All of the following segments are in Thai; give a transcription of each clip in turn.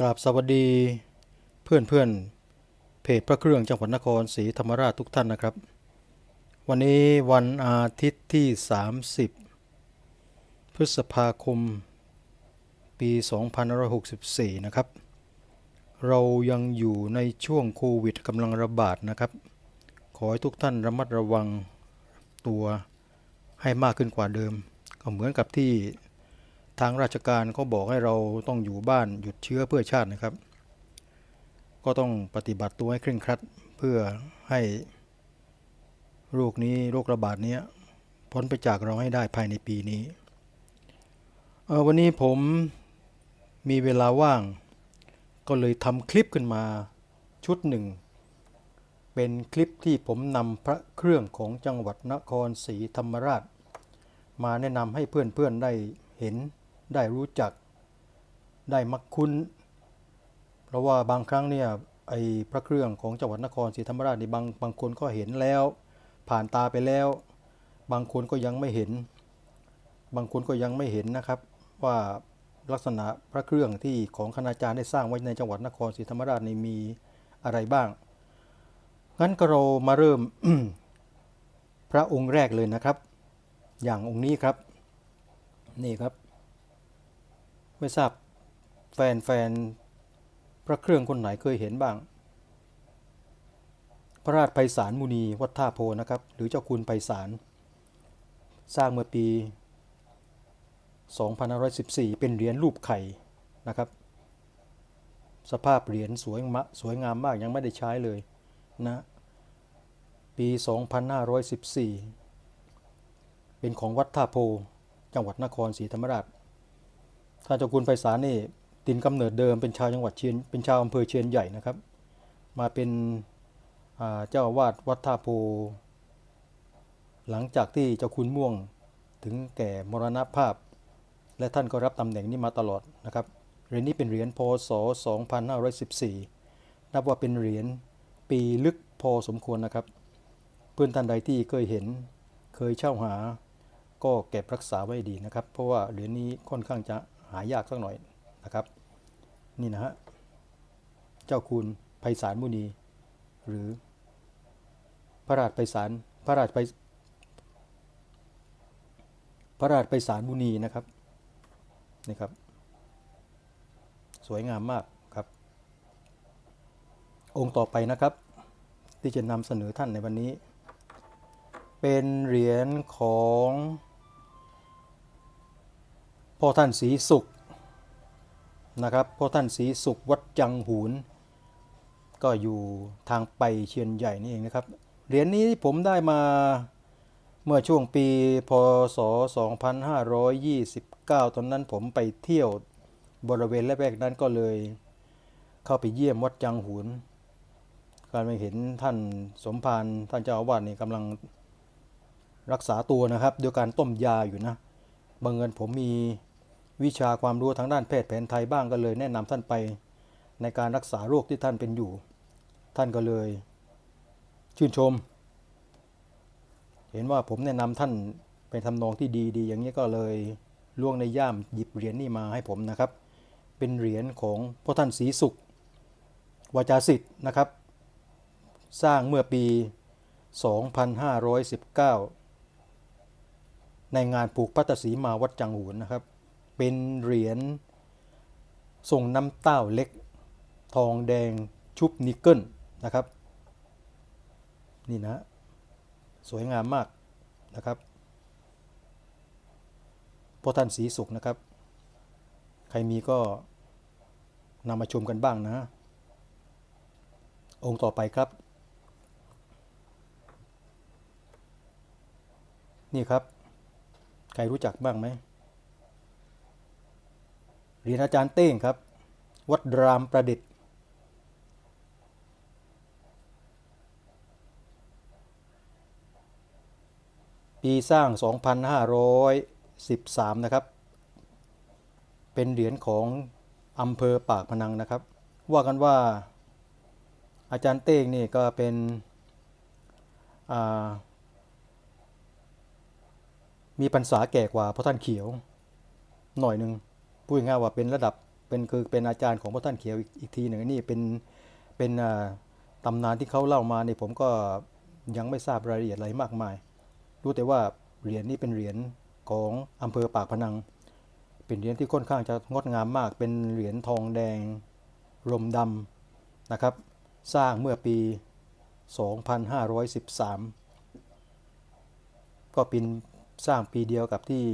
กราบสวัสดีเพื่อนเพื่อนเพจพระเครื่องจังหวัดนครศรีธรรมราชทุกท่านนะครับ วันนี้วันอาทิตย์ที่ 30 พฤษภาคม ปี2564 นะครับ เรายังอยู่ในช่วงโควิดกำลังระบาดนะครับ ขอให้ทุกท่านระมัดระวังตัวให้มากขึ้นกว่าเดิม ก็เหมือนกับที่ ทางราชการก็บอกให้เราต้องอยู่บ้านหยุดเชื้อเพื่อชาตินะครับ ก็ต้องปฏิบัติตัวให้เคร่งครัดเพื่อให้โรคนี้โรคระบาดนี้พ้นไปจากเราให้ได้ภายในปีนี้เอ่อวันนี้ผมมีเวลาว่าง ก็เลยทำคลิปขึ้นมาชุดหนึ่ง เป็นคลิปที่ผมนำพระเครื่องของจังหวัดนครศรีธรรมราช มาแนะนำให้เพื่อนๆได้เห็น ได้รู้จักได้มักคุ้น เพราะว่าบางครั้งเนี่ยไอ้พระเครื่องของจังหวัดนครศรีธรรมราชนี่บางบางคนก็เห็นแล้ว ผ่านตาไปแล้ว บางคนก็ยังไม่เห็น บางคนก็ยังไม่เห็นนะครับ ว่าลักษณะพระเครื่องที่ของคณาจารย์ได้สร้างไว้ในจังหวัดนครศรีธรรมราชนี่มีอะไรบ้าง งั้นก็เรามาเริ่มพระองค์แรกเลยนะครับ อย่างองค์นี้ครับ นี่ครับ ไม่ทราบแฟนแฟนพระเครื่องคนไหนเคยเห็นบ้าง พระราชไพศาลมุนีวัดท่าโพนะครับ หรือเจ้าคุณไพศาลสร้างเมื่อปี 2514 เป็นเหรียญรูปไข่นะครับ สภาพเหรียญสวยมะสวยงามมากยังไม่ได้ใช้เลยนะปี 2514 เป็นของวัดท่าโพ จังหวัดนครศรีธรรมราช ท่านเจ้าคุณไพศาลนี่ตินกำเนิดเดิมเป็นชาวจังหวัดเชียนเป็นชาวอำเภอเชียนใหญ่นะครับ มาเป็นเจ้าวาสวัดท่าโพ หลังจากที่เจ้าคุณม่วงถึงแก่มรณภาพ และท่านก็รับตำแหน่งนี้มาตลอดนะครับ เหรียญนี้เป็นเหรียญพศ 2514 นับว่าเป็นเหรียญปีลึกพอสมควรนะครับ เพื่อนท่านใดที่เคยเห็นเคยเช่าหาก็เก็บรักษาไว้ดีนะครับ เพราะว่าเหรียญนี้ค่อนข้างจะ หายากสักหน่อยนะครับ นี่นะฮะเจ้าคุณไพศาลมุนี หรือพระราชไพศาลพระราชไพพระราชไพศาลมุนีนะครับนี่ครับ สวยงามมากครับ องค์ต่อไปนะครับ ที่จะนำเสนอท่านในวันนี้ เป็นเหรียญของ พ่อท่านศรีสุขนะครับพ่อท่านศรีสุขวัดจังหูน ก็อยู่ทางไปเชียนใหญ่นี่เองนะครับ เหรียญนี้ผมได้มาเมื่อช่วงปีพศ 2529 ตอนนั้นผมไปเที่ยวบริเวณแรกๆนั้นก็เลย เข้าไปเยี่ยมวัดจังหูนการไปเห็นท่านสมภารท่านเจ้าอาวาสนี่กำลังรักษาตัวนะครับ โดยการต้มยาอยู่นะบังเอิญผมมี วิชาความรู้ทางด้านแพทย์แผนไทยบ้างก็เลยแนะนำท่านไปในการรักษาโรคที่ท่านเป็นอยู่ ท่านก็เลย ชื่นชม เห็นว่าผมแนะนำท่านเป็นทำนองที่ดีๆอย่างนี้ก็เลยล่วงในย่ามหยิบเหรียญนี่มาให้ผมนะครับ เป็นเหรียญของพ่อท่านศรีสุขวาจาสิทธิ์นะครับ สร้างเมื่อปี 2519 ในงานผูกพัตตสีมาวัดจังหูนนะครับ เป็นเหรียญทรงน้ำเต้าเล็ก ทองแดงชุบนิกเกิลนะครับ นี่นะ สวยงามมากนะครับพ่อท่านสีสุขนะครับ ใครมีก็นำมาชมกันบ้างนะ องค์ต่อไปครับ นี่ครับ ใครรู้จักบ้างไหม เหรียนอาจารย์เต้งครับ วัดรามประดิษฐ์ ปีสร้าง 2,513 นะครับ เป็นเหรียญของอำเภอปากพนังนะครับ ว่ากันว่าอาจารย์เต้งนี่ก็เป็นมีพรรษาแก่กว่าพระท่านเขียวหน่อยหนึ่ง พูดง่ายว่าเป็นระดับเป็นคือเป็นอาจารย์ของพระท่านเขียวอีกอีกทีหนึ่งนี่เป็นเป็นตำนานที่เขาเล่ามาเนี่ยผมก็ยังไม่ทราบรายละเอียดอะไรมากมาย รู้แต่ว่าเหรียญนี้เป็นเหรียญของอำเภอปากพนัง เป็นเหรียญที่ค่อนข้างจะงดงามมาก เป็นเหรียญทองแดงรมดำนะครับ สร้างเมื่อปี 2513 ก็เป็นสร้างปีเดียวกับที่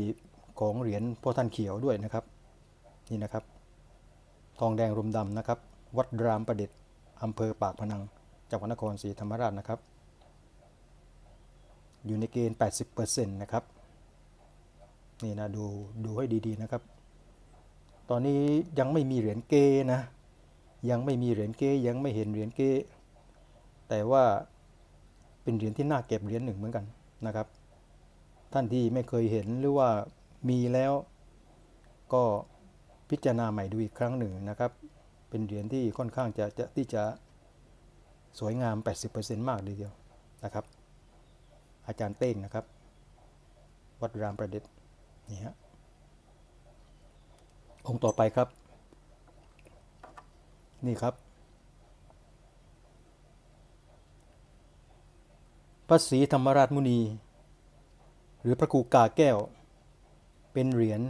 ของเหรียญพ่อท่านเขียวด้วยนะครับ นี่นะครับ ทองแดงรมดำนะครับ วัดรามประดิษฐ์อำเภอปากพนัง จังหวัดนครศรีธรรมราชนะครับ อยู่ในเกณฑ์ 80%นะครับ นี่นะดูดูให้ดีๆนะครับ ตอนนี้ยังไม่มีเหรียญเกนะ ยังไม่มีเหรียญเกยังไม่เห็นเหรียญเกแต่ว่าเป็นเหรียญที่น่าเก็บเหรียญหนึ่งเหมือนกันนะครับ ท่านที่ไม่เคยเห็นหรือว่ามีแล้วก็ พิจารณาใหม่ดูอีกครั้งหนึ่งนะครับ เป็นเหรียญที่ค่อนข้างจะจะที่จะสวยงาม 80%มากทีเดียวนะครับ อาจารย์เต้งนะครับ วัดรามประดิษฐ์นี่ฮะองค์ต่อไปครับ นี่ครับพระศรีธรรมราชมุนี หรือพระครูกาแก้ว เป็นเหรียญ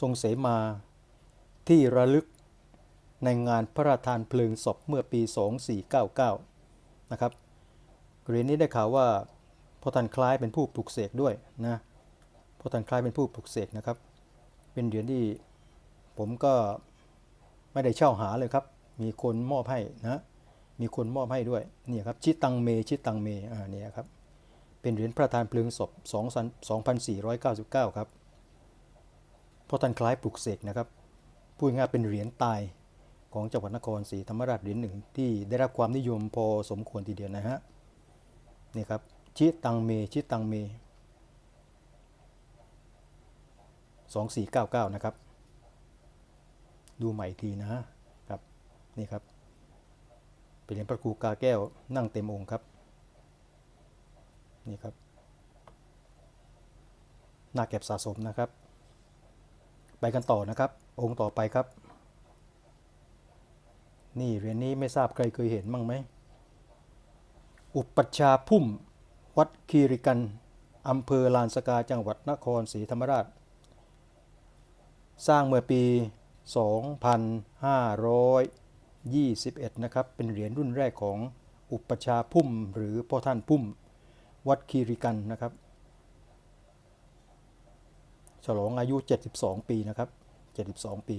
ทรงเสมาที่ระลึกในงานพระราชทานเพลิงศพเมื่อปี 2499 นะครับเหรียญนี้ได้ข่าวว่าพอท่านคล้ายเป็นผู้ปลุกเสกด้วยนะพอท่านคล้ายเป็นผู้ปลุกเสกนะครับ เป็นเหรียญที่ผมก็ไม่ได้เช่าหาเลยครับ มีคนมอบให้นะมีคนมอบให้ด้วยนี่ครับชิตังเมชิตังเมอ่าเนี่ยครับเป็นเหรียญพระทานเพลิงศพ 2499 ครับ ราะท่านคล้ายปลุกเสกนะครับพูดง่ายเป็นเหรียญตายของจังหวัดนครศรีธรรมราชเหรียญหนึ่งที่ได้รับความนิยมพอสมควรทีเดียวนะฮะนี่ครับชิตังเมชิตังเม 2499 นะครับ ดูใหม่ทีนะครับนี่ครับ เป็นเหรียญพระครูกาแก้วนั่งเต็มองค์ครับ นี่ครับน่าเก็บสะสมนะครับ ไปกันต่อนะครับ องค์ต่อไปครับ นี่เหรียญนี้ไม่ทราบใครเคยเห็นบ้งไหม อุปัชฌาย์พุ่ม วัดคีริกันอำเภอลานสกาจังหวัดนครศรีธรรมราช สร้างเมื่อปี 2521 นะครับ เป็นเหรียญรุ่นแรกของอุปชาพุ่มหรือพ่อท่านพุ่ม วัดคีริกันนะครับ ฉลองอายุ 72 ปีนะครับ 72 ปี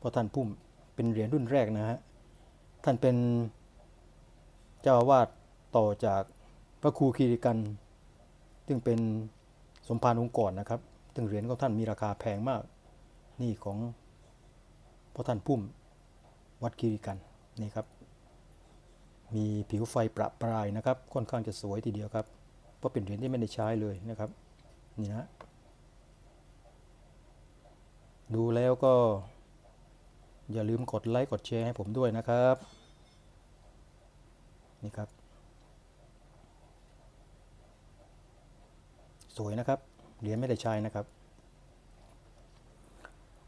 พ่อท่านพุ่มเป็นเหรียญรุ่นแรกนะฮะ ท่านเป็นเจ้าอาวาสต่อจากพระครูคีริกัน ซึ่งเป็นสมภารองค์ก่อนนะครับ ซึ่งเหรียญของท่านมีราคาแพงมาก นี่ของพ่อท่านพุ่มวัดคีริกันนี่ครับ มีผิวไฟประปรายนะครับ ค่อนข้างจะสวยทีเดียวครับ เพราะเป็นเหรียญที่ไม่ได้ใช้เลยนะครับ นี่นะ ดูแล้วก็ อย่าลืมกดไลค์กดแชร์ให้ผมด้วยนะครับ นี่ครับ สวยนะครับ เหรียญไม่ได้ใช้นะครับ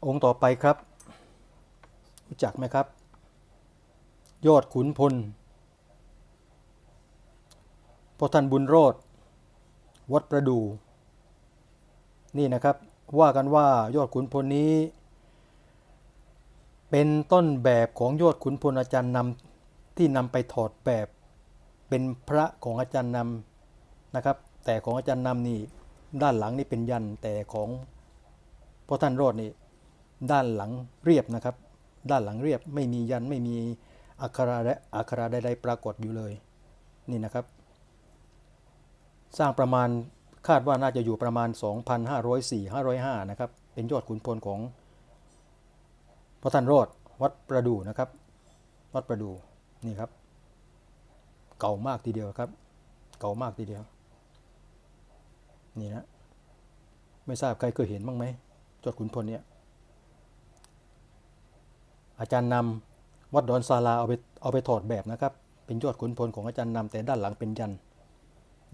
องค์ต่อไปครับ รู้จักไหมครับ ยอดขุนพลพ่อท่านบุญโรธวัดประดู นี่นะครับ ว่ากันว่ายอดขุนพลนี้ เป็นต้นแบบของยอดขุนพลอาจารย์นำที่นำไปถอดแบบเป็นพระของอาจารย์นำนะครับ แต่ของอาจารย์นำนี่ด้านหลังนี่เป็นยันแต่ของพ่อท่านโรดนี่ด้านหลังเรียบนะครับ ด้านหลังเรียบไม่มียันไม่มีอักขระและอักขระใดๆปรากฏอยู่เลยนี่นะครับ สร้างประมาณ คาดว่าน่าจะอยู่ประมาณ 2,504-505 นะครับ เป็นยอดขุนพลของพระท่านโรดวัดประดูนะครับ วัดประดูนี่ครับ เก่ามากทีเดียวครับ เก่ามากทีเดียว นี่นะ ไม่ทราบใครเคยเห็นบ้างไหมยอดขุนพลเนี่ย อาจารย์นำวัดดอนซาลาเอาไปเอาไปถอดแบบนะครับ เป็นยอดขุนพลของอาจารย์นำแต่ด้านหลังเป็นยัน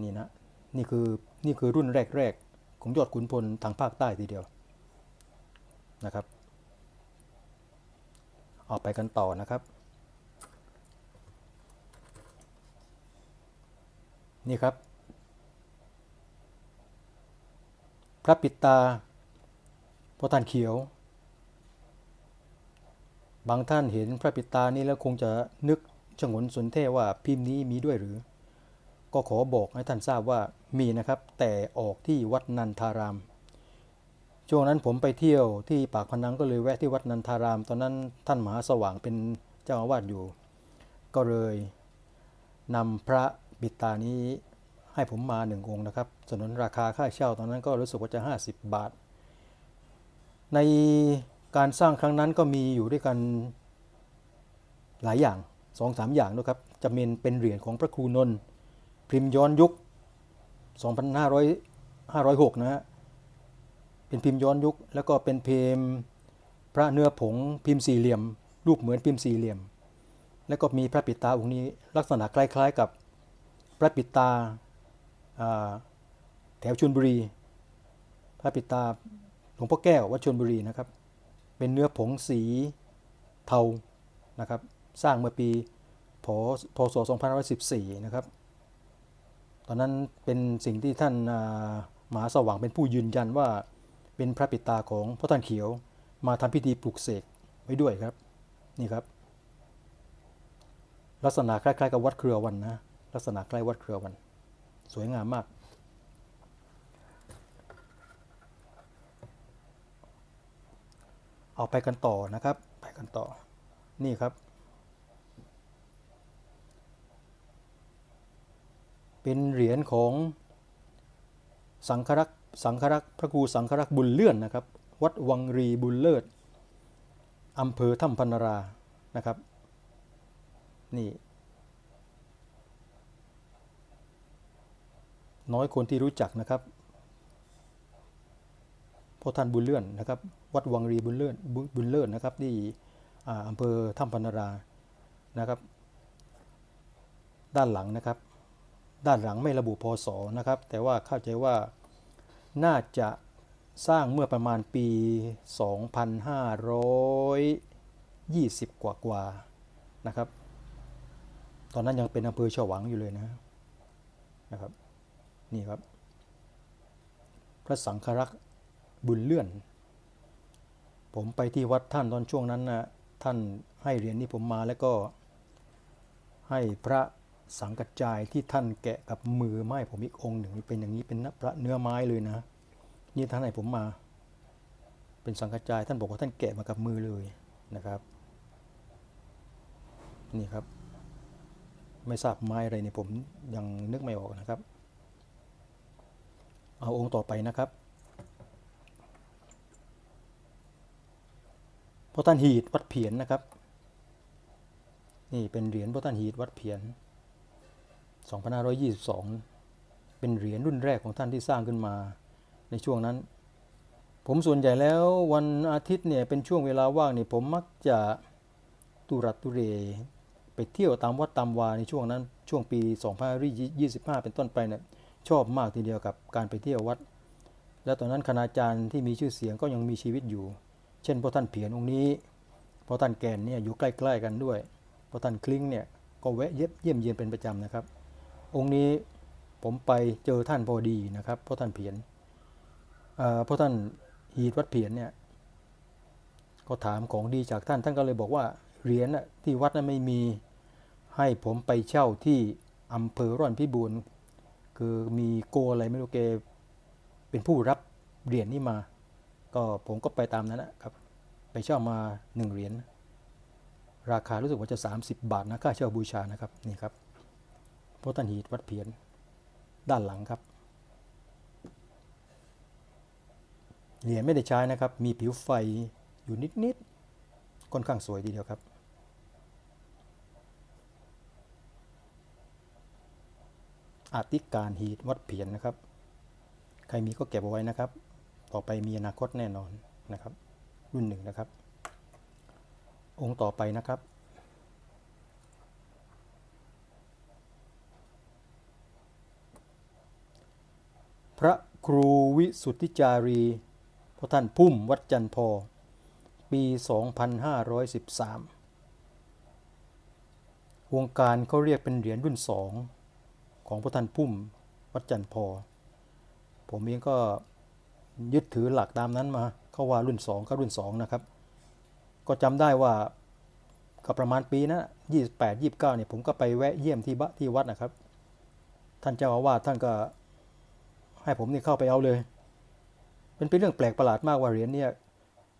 นี่นะ นี่คือ นี่คือรุ่นแรกๆ ของยอดขุนพลทางภาคใต้ทีเดียวนะครับออกไปกันต่อนะครับ นี่ครับ พระปิตาพระท่านเขียว บางท่านเห็นพระปิตานี้แล้วคงจะนึกฉงนสนเท่ว่าพิมพ์นี้มีด้วยหรือ ก็ขอบอกให้ท่านทราบว่ามีนะครับ แต่ออกที่วัดนันทาราม ช่วงนั้นผมไปเที่ยวที่ปากพนังก็เลยแวะที่วัดนันทาราม ตอนนั้นท่านมหาสว่างเป็นเจ้าอาวาสอยู่ ก็เลยนำพระบิดตานี้ให้ผมมาหนึ่งองค์นะครับสนนราคาค่าเช่าตอนนั้นก็รู้สึกว่าจะ 50 บาท ในการสร้างครั้งนั้นก็มีอยู่ด้วยกันหลายอย่างสองสามอย่างนะครับจะเป็นเป็นเหรียญของพระครูนนท์ พิมพ์ย้อนยุค 2500 506 นะฮะ เป็นพิมพ์ย้อนยุค แล้วก็เป็นพิมพ์พระเนื้อผงพิมพ์สี่เหลี่ยม รูปเหมือนพิมพ์สี่เหลี่ยม แล้วก็มีพระปิดตาองค์นี้ลักษณะคล้าย ๆ กับพระปิดตาาแถวชลบุรี พระปิดตาหลวงพ่อแก้ววัดชลบุรีนะครับ เป็นเนื้อผงสีเทานะครับ สร้างเมื่อปีพศ2514 นะครับ อนนั้นเป็นสิ่งที่ท่านมหาสว่างเป็นผู้ยืนยันว่าเป็นพระปิตาของพระท่านเขียว มาทำพิธีปลุกเสกไว้ด้วยครับนี่ครับ ลักษณะคล้ายๆกับวัดเครือวันนะลักษณะคล้วัดเครือวัน สวยงามมาก เอาไปกันต่อนะครับ ไปกันต่อนี่ครับ เป็นเหรียญของสังฆรักษ์สังฆรักษ์พระครูสังฆรักษ์บุญเลื่อนนะครับ วัดวังรีบุญเลิศอำเภอถ้ำพันรานะครับ นี่ น้อยคนที่รู้จักนะครับพ่อท่านบุญเลื่อนนะครับ วัดวังรีบุญเลื่อนบุญเลิศนะครับ ที่อ่าอำเภอถ้ำพันรานะครับ ด้านหลังนะครับ ด้านหลังไม่ระบุพศนะครับ แต่ว่าเข้าใจว่าน่าจะสร้างเมื่อประมาณปี 2520 กว่ากว่านะครับ ตอนนั้นยังเป็นอำเภอฉวางอยู่เลยนะนะครับ นี่ครับ พระสังฆรักษ์บุญเลื่อน ผมไปที่วัดท่านตอนช่วงนั้นนะท่านให้เหรียญนี้ผมมาแล้วก็ให้พระ สังกัจจายที่ท่านแกะกับมือไม้ผมอีกองค์หนึ่งเป็นอย่างนี้เป็นพระเนื้อไม้เลยนะ นี่ท่านให้ผมมา เป็นสังกัจจายท่านบอกว่าท่านแกะมากับมือเลยนะครับ นี่ครับ ไม่ทราบไม้อะไรเนี่ยผมยังนึกไม่ออกนะครับ เอาองค์ต่อไปนะครับพระท่านหีดวัดเพียนนะครับ นี่เป็นเหรียญพระท่านหีดวัดเพียน 2522 เป็นเหรียญรุ่นแรกของท่านที่สร้างขึ้นมาในช่วงนั้น ผมส่วนใหญ่แล้ววันอาทิตย์เนี่ยเป็นช่วงเวลาว่างเนี่ยผมมักจะตุรัตุเรไปเที่ยวตามวัดตามวาในช่วงนั้นช่วงปี2525 เป็นต้นไปเนี่ยชอบมากทีเดียวกับการไปเที่ยววัด และตอนนั้นคณาจารย์ที่มีชื่อเสียงก็ยังมีชีวิตอยู่ เช่นพระท่านเพียรองค์นี้พระท่านแกนเนี่ยอยู่ใกล้ ๆ กันด้วยพระท่านคลิ้งเนี่ยก็แวะเยี่ยมเยี่ยมเยียนเป็นประจำนะครับ องค์นี้ผมไปเจอท่านพอดีนะครับเพราะท่านเพียรเอ่อเพราะท่านหีดวัดเพียรเนี่ยก็ถามของดีจากท่านท่านก็เลยบอกว่าเหรียญที่วัดนั้นไม่มีให้ผมไปเช่าที่อำเภอร่อนพิบูลคือมีโกอะไรไม่รู้แกเป็นผู้รับเหรียญนี้มา ก็ผมก็ไปตามนั้นนะครับไปเช่ามาหนึ่งเหรียญราคารู้สึกว่าจะ 30 บาทนะค่าเช่าบูชานะครับนี่ครับ พระท่านหีดวัดเพียนด้านหลังครับ เหรียญไม่ได้ใช้นะครับ มีผิวไฟอยู่นิดๆค่อนข้างสวยทีเดียวครับอาติการหีดวัดเพียนนะครับ ใครมีก็เก็บเอาไว้นะครับ ต่อไปมีอนาคตแน่นอนนะครับ รุ่นหนึ่งนะครับ องค์ต่อไปนะครับ พระครูวิสุทธิจารีพระท่านพุ่มวัดจันพอ ปี 2513 วงการเขาเรียกเป็นเหรียญรุ่นสองของพระท่านพุ่มวัดจันพอ ผมเองก็ยึดถือหลักตามนั้นมาเขาว่ารุ่นสองก็รุ่นสองนะครับ ก็จำได้ว่าก็ประมาณปีนะยี่สิบแปดยี่สิบเก้าเนี่ยผมก็ไปแวะเยี่ยมที่บะที่วัดนะครับ ท่านเจ้าอาวาสท่านก็ ให้ผมนี่เข้าไปเอาเลย เป็นเป็นเรื่องแปลกประหลาดมากว่าเหรียญเนี่ย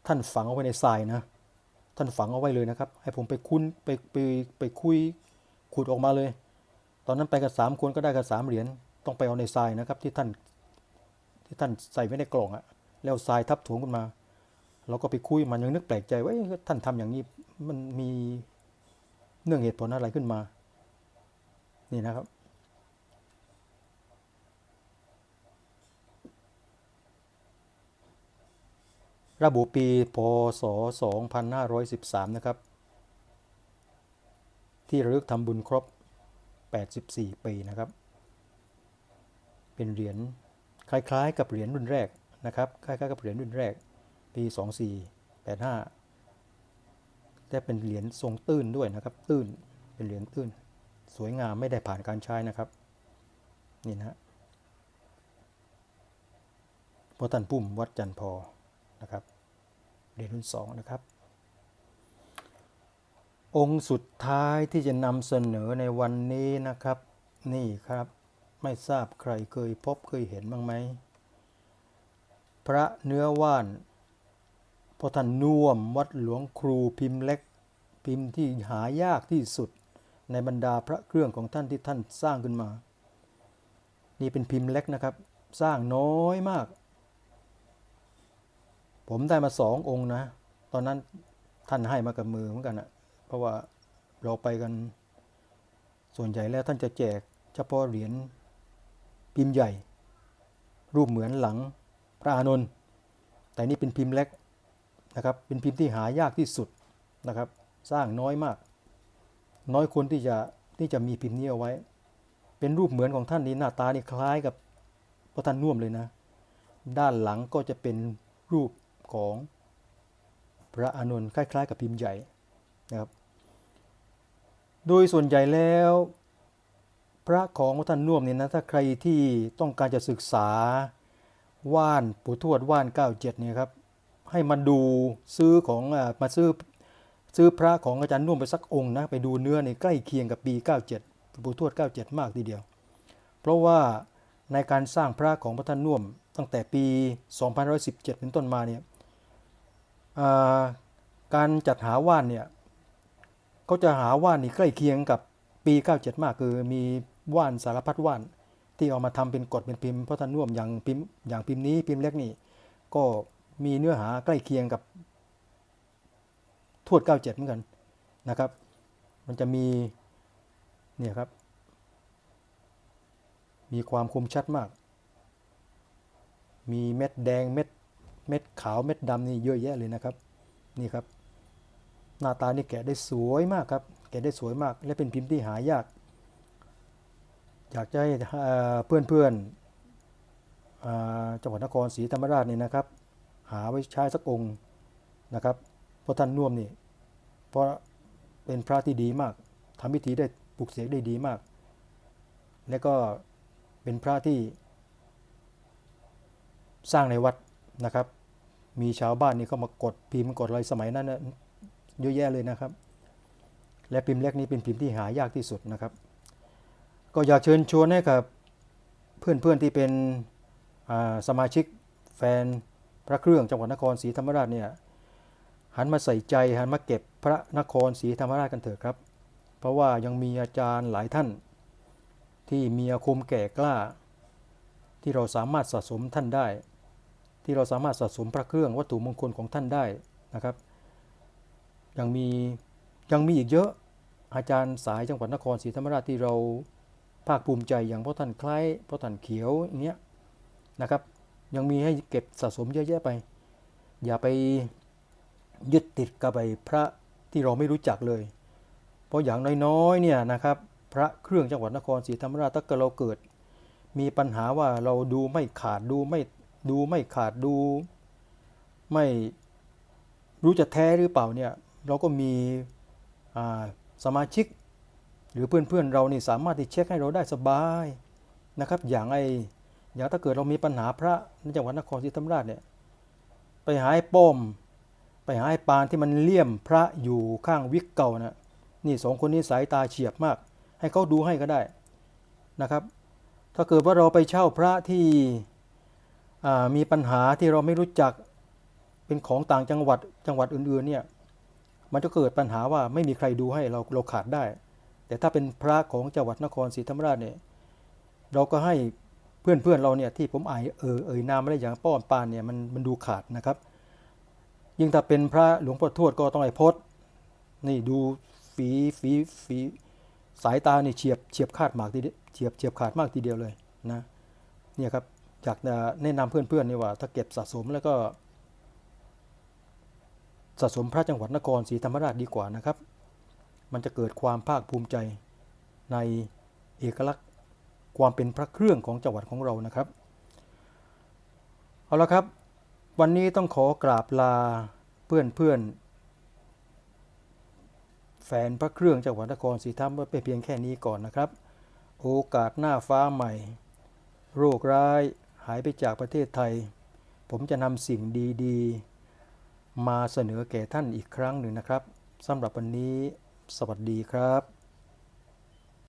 ท่านฝังเอาไว้ในทรายนะ ท่านฝังเอาไว้เลยนะครับ ให้ผมไปคุ้นไปไปไปคุยขุดออกมาเลย ตอนนั้นไปกันสามคนก็ได้กันสามเหรียญต้องไปเอาในทรายนะครับ ที่ท่านที่ท่านใส่ไว้ในกล่องอะแล้วทรายทับถมขึ้นมาเราก็ไปคุยมันยังนึกแปลกใจว่าท่านทำอย่างนี้มันมีเนื่องเหตุผลอะไรขึ้นมา นี่นะครับ ระบุปีพศ 2513 นะครับ ที่ระลึกทำบุญครบ 84 ปีนะครับ เป็นเหรียญคล้ายๆ กับเหรียญรุ่นแรกนะครับ คล้ายๆกับเหรียญรุ่นแรก ปี 2485แต่เป็นเหรียญทรงตื้นด้วยนะครับ ตื้น เป็นเหรียญตื้น สวยงามไม่ได้ผ่านการใช้นะครับ นี่นะพระท่านปุ่มวัดจันทร์พอนะครับ เหรียญรุ่นสองนะครับ องค์สุดท้ายที่จะนำเสนอในวันนี้นะครับ นี่ครับ ไม่ทราบใครเคยพบเคยเห็นบ้างไหม พระเนื้อว่านพระท่านน่วมวัดหลวงครูพิมพ์เล็ก พิมพ์ที่หายากที่สุดในบรรดาพระเครื่องของท่านที่ท่านสร้างขึ้นมา นี่เป็นพิมพ์เล็กนะครับ สร้างน้อยมาก ผมได้มาสององค์นะ ตอนนั้นท่านให้มากับมือเหมือนกันอะเพราะว่าเราไปกัน ส่วนใหญ่แล้วท่านจะแจก เฉพาะเหรียญพิมพ์ใหญ่ รูปเหมือนหลังพระอานนท์แต่นี่เป็นพิมพ์เล็กนะครับ เป็นพิมพ์ที่หายากที่สุดนะครับ สร้างน้อยมาก น้อยคนที่จะที่จะมีพิมพ์นี้เอาไว้ เป็นรูปเหมือนของท่านนี้หน้าตานี่คล้ายกับพระท่านน่วมเลยนะ ด้านหลังก็จะเป็นรูป ของพระอานนท์คล้าย ๆ กับพิมพ์ใหญ่นะครับ โดยส่วนใหญ่แล้ว พระของท่านน่วมเนี่ยนะถ้าใครที่ต้องการจะศึกษาว่านปู่ทวดว่าน 97เนี่ยครับให้มาดูซื้อของอมาซื้อซื้อพระของอาจารย์น่วมไปสักองค์นะไปดูเนื้อในใกล้เคียงกับปี 97ปู่ทวด 97 มากทีเดียว เพราะว่าในการสร้างพระของพระท่านน่วมตั้งแต่ปี 2517 เป็นต้นมาเนี่ย การจัดหาว่านเนี่ยเขาจะหาว่านนี่ใกล้เคียงกับปี 97 มากคือมีว่านสารพัดว่าน ที่เอามาทำเป็นกฎเป็นพิมพ์พระท่านน่วมอย่างพิมพ์อย่างพิมพ์นี้พิมพ์เล็กนี่ก็มีเนื้อหาใกล้เคียงกับทวด 97 เหมือนกันนะครับ มันจะมีเนี่ยครับ มีความคมชัดมาก มีเม็ดแดงเม็ด เม็ดขาวเม็ดดำนี่เยอะแยะเลยนะครับ นี่ครับ หน้าตานี่แกะได้สวยมากครับ แกะได้สวยมาก และเป็นพิมพ์ที่หายาก อยากจะให้เพื่อนเพื่อนๆจังหวัดนครศรีธรรมราชนี่นะครับ หาไว้ใช้สักองค์นะครับเพราะท่านน่วมนี่เพราะเป็นพระที่ดีมากทำพิธีได้ปลุกเสกได้ดีมาก และก็เป็นพระที่สร้างในวัดนะครับ มีชาวบ้านนี่เข้ามากดพิมพ์กดอะไรสมัยนั้นเยอะแยะเลยนะครับ และพิมพ์เล็กนี้เป็นพิมพ์ที่หายากที่สุดนะครับ ก็อยากเชิญชวนให้กับเพื่อนๆที่เป็นสมาชิกแฟนพระเครื่องจังหวัดนครศรีธรรมราชเนี่ยหันมาใส่ใจหันมาเก็บพระนครศรีธรรมราชกันเถอะครับ เพราะว่ายังมีอาจารย์หลายท่าน ที่มีอาคมแก่กล้า ที่เราสามารถสะสมท่านได้ ที่เราสามารถสะสมพระเครื่องวัตถุมงคลของท่านได้นะครับ ยังมียังมีอีกเยอะอาจารย์สายจังหวัดนครศรีธรรมราชที่เราภาคภูมิใจอย่างพ่อท่านคล้ายพ่อท่านเขียวอย่างเงี้ยนะครับ ยังมีให้เก็บสะสมเยอะแยะไป อย่าไปยึดติดกับไปพระที่เราไม่รู้จักเลย เพราะอย่างน้อยๆเนี่ยนะครับ พระเครื่องจังหวัดนครศรีธรรมราชถ้าเกิดเราเกิด มีปัญหาว่าเราดูไม่ขาดดูไม่ ดูไม่ขาดดูไม่รู้จะแท้หรือเปล่าเนี่ยเราก็มีสมาชิก หรือเพื่อนๆเรานี่สามารถที่เช็คให้เราได้สบายนะครับ อย่างไออย่างถ้าเกิดเรามีปัญหาพระในจังหวัดนครศรีธรรมราชเนี่ยไปหาไอ้ป้อม ไปหาไอ้ปานที่มันเลี่ยมพระอยู่ข้างวิกเก่านะนี่สองคนนี้สายตาเฉียบมาก ให้เขาดูให้ก็ได้นะครับ ถ้าเกิดว่าเราไปเช่าพระที่ มีปัญหาที่เราไม่รู้จักเป็นของต่างจังหวัดจังหวัดอื่นๆเนี่ยมันจะเกิดปัญหาว่าไม่มีใครดูให้เราเราขาดได้ แต่ถ้าเป็นพระของจังหวัดนครศรีธรรมราชเนี่ยเราก็ให้เพื่อนเพื่อนๆเราเนี่ยที่ผมอานเออเอ่ยนามไม่ได้อย่างป้อมปานเนี่ยมันมันดูขาดนะครับ ยิ่งถ้าเป็นพระหลวงพ่อทวดก็ต้องไอ้พจน์นี่ดูฝีฝีฝีสายตานี่เฉียบเฉียบขาดมากทีเดียวเฉียบเฉียบขาดมากทีเดียวเลยนะเนี่ยครับ อยากจะแนะนำเพื่อนๆนี่ว่า ถ้าเก็บสะสมแล้วก็สะสมพระจังหวัดนครศรีธรรมราชดีกว่านะครับ มันจะเกิดความภาคภูมิใจในเอกลักษณ์ความเป็นพระเครื่องของจังหวัดของเรานะครับ เอาละครับ วันนี้ต้องขอกราบลาเพื่อนเพื่อนๆแฟนพระเครื่องจังหวัดนครศรีธรรมราชไปเพียงแค่นี้ก่อนนะครับ โอกาสหน้าฟ้าใหม่ โรคร้าย หายไปจากประเทศไทย ผมจะนำสิ่งดีๆ มาเสนอแก่ท่านอีกครั้งหนึ่งนะครับสำหรับวันนี้ สวัสดีครับ